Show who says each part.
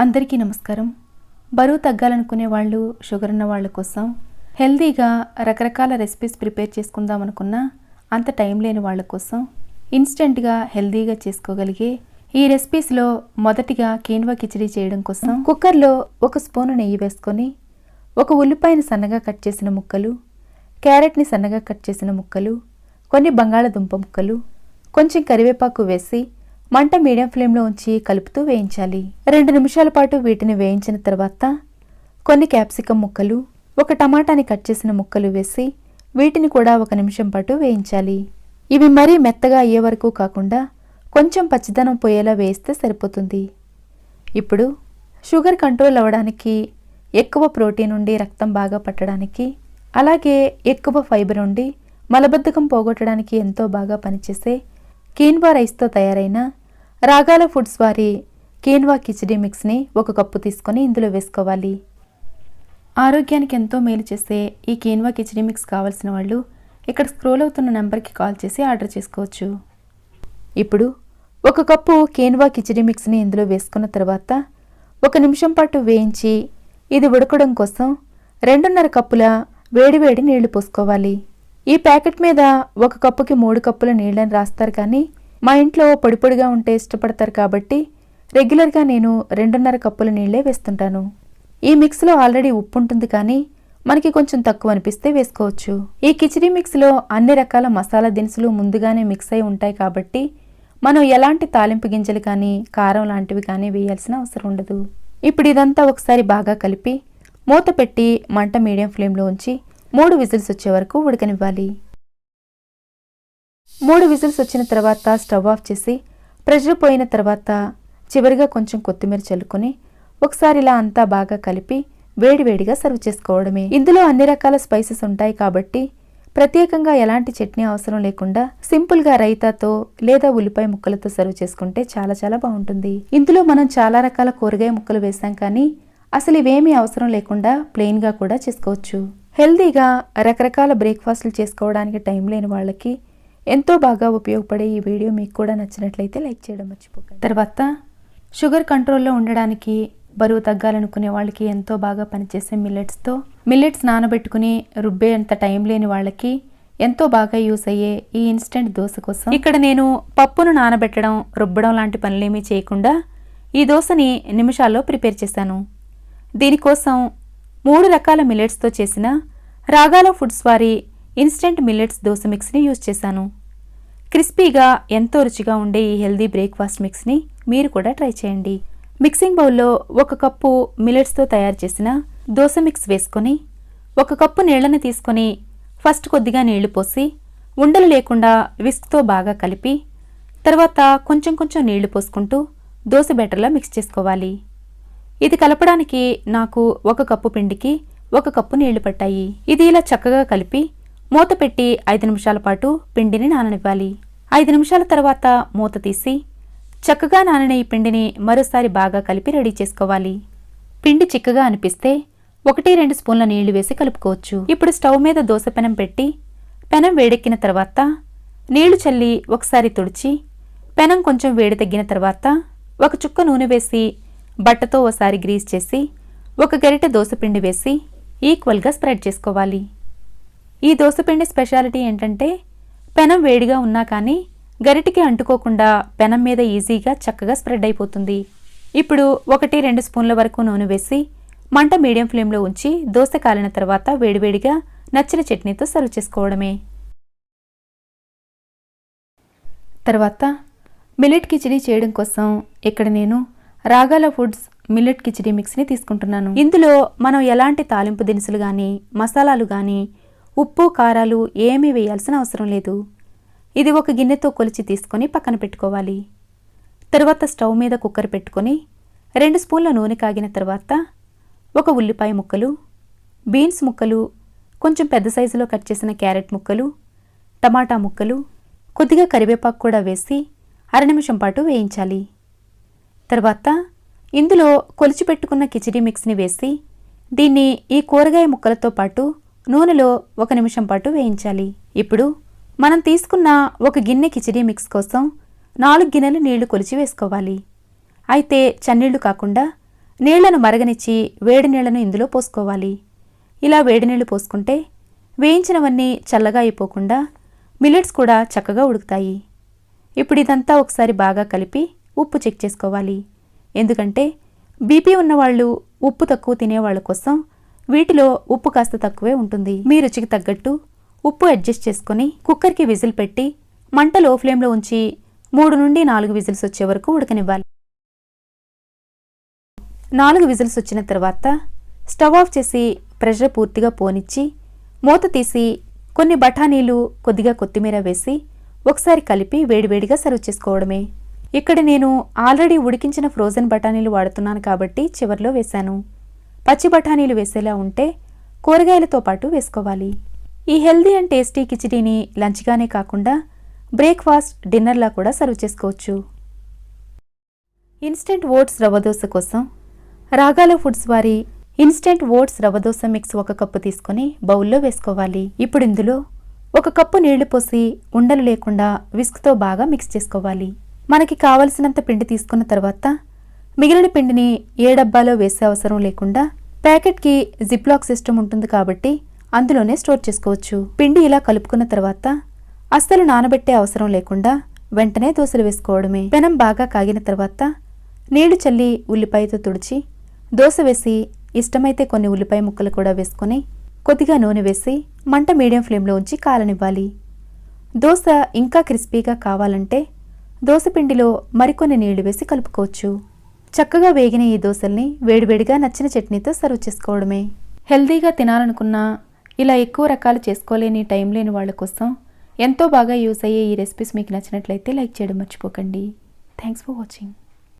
Speaker 1: అందరికీ నమస్కారం. బరువు తగ్గాలనుకునే వాళ్ళు షుగర్ ఉన్న వాళ్ళ కోసం హెల్తీగా రకరకాల రెసిపీస్ ప్రిపేర్ చేసుకుందాం అనుకున్నా అంత టైం లేని వాళ్ళ కోసం ఇన్స్టెంట్గా హెల్తీగా చేసుకోగలిగే ఈ రెసిపీస్లో మొదటిగా కీన్వా కిచడీ చేయడం కోసం కుక్కర్లో ఒక స్పూను నెయ్యి వేసుకొని ఒక ఉల్లిపాయని సన్నగా కట్ చేసిన ముక్కలు క్యారెట్ని సన్నగా కట్ చేసిన ముక్కలు కొన్ని బంగాళదుంప ముక్కలు కొంచెం కరివేపాకు వేసి మంట మీడియం ఫ్లేమ్లో ఉంచి కలుపుతూ వేయించాలి. రెండు నిమిషాల పాటు వీటిని వేయించిన తర్వాత కొన్ని క్యాప్సికం ముక్కలు ఒక టమాటాని కట్ చేసిన ముక్కలు వేసి వీటిని కూడా ఒక నిమిషం పాటు వేయించాలి. ఇవి మరీ మెత్తగా అయ్యే వరకు కాకుండా కొంచెం పచ్చిదనం పోయేలా వేయిస్తే సరిపోతుంది. ఇప్పుడు షుగర్ కంట్రోల్ అవ్వడానికి ఎక్కువ ప్రోటీన్ ఉండి రక్తం బాగా పట్టడానికి అలాగే ఎక్కువ ఫైబర్ ఉండి మలబద్ధకం పోగొట్టడానికి ఎంతో బాగా పనిచేసే కీన్వా రైస్తో తయారైన రాగాల ఫుడ్స్ వారి కేన్వా కిచడీ మిక్స్ని ఒక కప్పు తీసుకొని ఇందులో వేసుకోవాలి. ఆరోగ్యానికి ఎంతో మేలు చేసే ఈ కేన్వా కిచడీ మిక్స్ కావాల్సిన వాళ్ళు ఇక్కడ స్క్రోల్ అవుతున్న నెంబర్కి కాల్ చేసి ఆర్డర్ చేసుకోవచ్చు. ఇప్పుడు ఒక కప్పు కేన్వా కిచిడి మిక్స్ని ఇందులో వేసుకున్న తర్వాత ఒక నిమిషం పాటు వేయించి ఇది ఉడకడం కోసం రెండున్నర కప్పుల వేడివేడి నీళ్ళు పోసుకోవాలి. ఈ ప్యాకెట్ మీద ఒక కప్పుకి మూడు కప్పుల నీళ్ళని రాస్తారు కానీ మా ఇంట్లో పొడి పొడిగా ఉంటే ఇష్టపడతారు కాబట్టి రెగ్యులర్గా నేను రెండున్నర కప్పుల నీళ్ళే వేస్తుంటాను. ఈ మిక్స్లో ఆల్రెడీ ఉప్పు ఉంటుంది కానీ మనకి కొంచెం తక్కువ అనిపిస్తే వేసుకోవచ్చు. ఈ కిచిడి మిక్స్లో అన్ని రకాల మసాలా దినుసులు ముందుగానే మిక్స్ అయి ఉంటాయి కాబట్టి మనం ఎలాంటి తాలింపు గింజలు కానీ కారం లాంటివి కానీ వేయాల్సిన అవసరం ఉండదు. ఇప్పుడు ఇదంతా ఒకసారి బాగా కలిపి మూత పెట్టి మంట మీడియం ఫ్లేమ్లో ఉంచి మూడు విజిల్స్ వచ్చే వరకు ఉడకనివ్వాలి. మూడు విజిల్స్ వచ్చిన తర్వాత స్టవ్ ఆఫ్ చేసి ప్రెషర్ పోయిన తర్వాత చివరిగా కొంచెం కొత్తిమీర చల్లుకొని ఒకసారి ఇలా అంతా బాగా కలిపి వేడివేడిగా సర్వ్ చేసుకోవడమే. ఇందులో అన్ని రకాల స్పైసెస్ ఉంటాయి కాబట్టి ప్రత్యేకంగా ఎలాంటి చట్నీ అవసరం లేకుండా సింపుల్గా రైతాతో లేదా ఉల్లిపాయ ముక్కలతో సర్వ్ చేసుకుంటే చాలా చాలా బాగుంటుంది. ఇందులో మనం చాలా రకాల కూరగాయ ముక్కలు వేసాం కానీ అసలు ఇవేమీ అవసరం లేకుండా ప్లెయిన్గా కూడా చేసుకోవచ్చు. హెల్దీగా రకరకాల బ్రేక్ఫాస్ట్లు చేసుకోవడానికి టైం లేని వాళ్ళకి ఎంతో బాగా ఉపయోగపడే ఈ వీడియో మీకు కూడా నచ్చినట్లయితే లైక్ చేయడం మర్చిపోకండి. తర్వాత షుగర్ కంట్రోల్లో ఉండడానికి బరువు తగ్గాలనుకునే వాళ్ళకి ఎంతో బాగా పనిచేసే మిల్లెట్స్తో మిల్లెట్స్ నానబెట్టుకుని రుబ్బే అంత టైం లేని వాళ్ళకి ఎంతో బాగా యూస్ అయ్యే ఈ ఇన్స్టెంట్ దోశ కోసం ఇక్కడ నేను పప్పును నానబెట్టడం రుబ్బడం లాంటి పనులేమీ చేయకుండా ఈ దోశని నిమిషాల్లో ప్రిపేర్ చేశాను. దీనికోసం మూడు రకాల మిల్లెట్స్తో చేసిన రాగాల ఫుడ్స్ వారి ఇన్స్టెంట్ మిల్లెట్స్ దోశ మిక్స్ని యూజ్ చేశాను. క్రిస్పీగా ఎంతో రుచిగా ఉండే ఈ హెల్దీ బ్రేక్ఫాస్ట్ మిక్స్ని మీరు కూడా ట్రై చేయండి. మిక్సింగ్ బౌల్లో ఒక కప్పు మిల్లెట్స్తో తయారు చేసిన దోశ మిక్స్ వేసుకొని ఒక కప్పు నీళ్ళని తీసుకొని ఫస్ట్ కొద్దిగా నీళ్ళు పోసి ఉండలు లేకుండా విస్క్తో బాగా కలిపి తర్వాత కొంచెం కొంచెం నీళ్ళు పోసుకుంటూ దోశ బెటర్లా మిక్స్ చేసుకోవాలి. ఇది కలపడానికి నాకు ఒక కప్పు పిండికి ఒక కప్పు నీళ్ళు పట్టాయి. ఇది ఇలా చక్కగా కలిపి మూత పెట్టి ఐదు నిమిషాల పాటు పిండిని నాననివ్వాలి. ఐదు నిమిషాల తర్వాత మూత తీసి చక్కగా నానిన ఈ పిండిని మరోసారి బాగా కలిపి రెడీ చేసుకోవాలి. పిండి చిక్కగా అనిపిస్తే ఒకటి రెండు స్పూన్ల నీళ్ళు వేసి కలుపుకోవచ్చు. ఇప్పుడు స్టవ్ మీద దోశ పెనం పెట్టి పెనం వేడెక్కిన తర్వాత నీళ్ళు చల్లి ఒకసారి తుడిచి పెనం కొంచెం వేడి తగ్గిన తర్వాత ఒక చుక్క నూనె వేసి బట్టతో ఓసారి గ్రీస్ చేసి ఒక గరిటె దోసపిండి వేసి ఈక్వల్గా స్ప్రెడ్ చేసుకోవాలి. ఈ దోసపిండి స్పెషాలిటీ ఏంటంటే పెనం వేడిగా ఉన్నా కానీ గరిటికి అంటుకోకుండా పెనం మీద ఈజీగా చక్కగా స్ప్రెడ్ అయిపోతుంది. ఇప్పుడు ఒకటి రెండు స్పూన్ల వరకు నూనె వేసి మంట మీడియం ఫ్లేమ్లో ఉంచి దోశ కాలిన తర్వాత వేడివేడిగా నచ్చిన చట్నీతో సర్వ్ చేసుకోవడమే. తర్వాత మిల్లెట్ కిచిడీ చేయడం కోసం ఇక్కడ నేను రాగాల ఫుడ్స్ మిల్లెట్ కిచిడీ మిక్స్ని తీసుకుంటున్నాను. ఇందులో మనం ఎలాంటి తాలింపు దినుసులు కానీ మసాలాలు కానీ ఉప్పు కారాలు ఏమీ వేయాల్సిన అవసరం లేదు. ఇది ఒక గిన్నెతో కొలిచి తీసుకొని పక్కన పెట్టుకోవాలి. తర్వాత స్టవ్ మీద కుక్కర్ పెట్టుకొని రెండు స్పూన్ల నూనె కాగిన తర్వాత ఒక ఉల్లిపాయ ముక్కలు బీన్స్ ముక్కలు కొంచెం పెద్ద సైజులో కట్ చేసిన క్యారెట్ ముక్కలు టమాటా ముక్కలు కొద్దిగా కరివేపాకు కూడా వేసి అర నిమిషం పాటు వేయించాలి. తర్వాత ఇందులో కొలిచి పెట్టుకున్న కిచిడి మిక్స్ని వేసి దీన్ని ఈ కూరగాయ ముక్కలతో పాటు నూనెలో ఒక నిమిషం పాటు వేయించాలి. ఇప్పుడు మనం తీసుకున్న ఒక గిన్నె కిచిడీ మిక్స్ కోసం నాలుగు గిన్నెలు నీళ్ళు కొలిచి వేసుకోవాలి. అయితే చన్నీళ్ళు కాకుండా నీళ్ళను మరగనిచ్చి వేడి నీళ్ళను ఇందులో పోసుకోవాలి. ఇలా వేడి నీళ్ళు పోసుకుంటే వేయించినవన్నీ చల్లగా అయిపోకుండా మిల్లెట్స్ కూడా చక్కగా ఉడుకుతాయి. ఇప్పుడు ఇదంతా ఒకసారి బాగా కలిపి ఉప్పు చెక్ చేసుకోవాలి. ఎందుకంటే బీపీ ఉన్నవాళ్ళు ఉప్పు తక్కువ తినేవాళ్ళ కోసం వీటిలో ఉప్పు కాస్త తక్కువే ఉంటుంది. మీ రుచికి తగ్గట్టు ఉప్పు అడ్జస్ట్ చేసుకొని కుక్కర్కి విజిల్ పెట్టి మంట లో ఫ్లేమ్లో ఉంచి మూడు నుండి నాలుగు విజిల్స్ వచ్చే వరకు ఉడకనివ్వాలి. నాలుగు విజిల్స్ వచ్చిన తర్వాత స్టవ్ ఆఫ్ చేసి ప్రెషర్ పూర్తిగా పోనిచ్చి మూత తీసి కొన్ని బఠానీలు కొద్దిగా కొత్తిమీర వేసి ఒకసారి కలిపి వేడివేడిగా సర్వ్ చేసుకోవడమే. ఇక్కడ నేను ఆల్రెడీ ఉడికించిన ఫ్రోజన్ బఠానీలు వాడుతున్నాను కాబట్టి చివర్లో వేశాను. పచ్చి బఠానీలు వేసేలా ఉంటే కూరగాయలతో పాటు వేసుకోవాలి. ఈ హెల్దీ అండ్ టేస్టీ కిచిడీని లంచ్గానే కాకుండా బ్రేక్ఫాస్ట్ డిన్నర్లా కూడా సర్వ్ చేసుకోవచ్చు. ఇన్స్టెంట్ ఓట్స్ రవ్వదోశ కోసం రాగాల ఫుడ్స్ వారి ఇన్స్టెంట్ ఓట్స్ రవ్వదోశ మిక్స్ ఒక కప్పు తీసుకొని బౌల్లో వేసుకోవాలి. ఇప్పుడు ఇందులో ఒక కప్పు నీళ్ళు పోసి ఉండలు లేకుండా విస్క్తో బాగా మిక్స్ చేసుకోవాలి. మనకి కావలసినంత పిండి తీసుకున్న తర్వాత మిగిలిన పిండిని ఏ డబ్బాలో వేసే అవసరం లేకుండా ప్యాకెట్కి జిప్లాక్ సిస్టమ్ ఉంటుంది కాబట్టి అందులోనే స్టోర్ చేసుకోవచ్చు. పిండి ఇలా కలుపుకున్న తర్వాత అస్సలు నానబెట్టే అవసరం లేకుండా వెంటనే దోశలు వేసుకోవడమే. పెనం బాగా కాగిన తర్వాత నీళ్ళు చల్లి ఉల్లిపాయతో తుడిచి దోశ వేసి ఇష్టమైతే కొన్ని ఉల్లిపాయ ముక్కలు కూడా వేసుకొని కొద్దిగా నూనె వేసి మంట మీడియం ఫ్లేమ్లో ఉంచి కాలనివ్వాలి. దోశ ఇంకా క్రిస్పీగా కావాలంటే దోశ పిండిలో మరికొన్ని నీళ్ళు వేసి కలుపుకోవచ్చు. చక్కగా వేగిన ఈ దోశల్ని వేడివేడిగా నచ్చిన చట్నీతో సర్వ్ చేసుకోవడమే. హెల్దీగా తినాలనుకున్నా ఇలా ఎక్కువ రకాలు చేసుకోలేని టైం లేని వాళ్ళ కోసం ఎంతో బాగా యూస్ అయ్యే ఈ రెసిపీస్ మీకు నచ్చినట్లయితే లైక్ చేయడం మర్చిపోకండి. Thanks for watching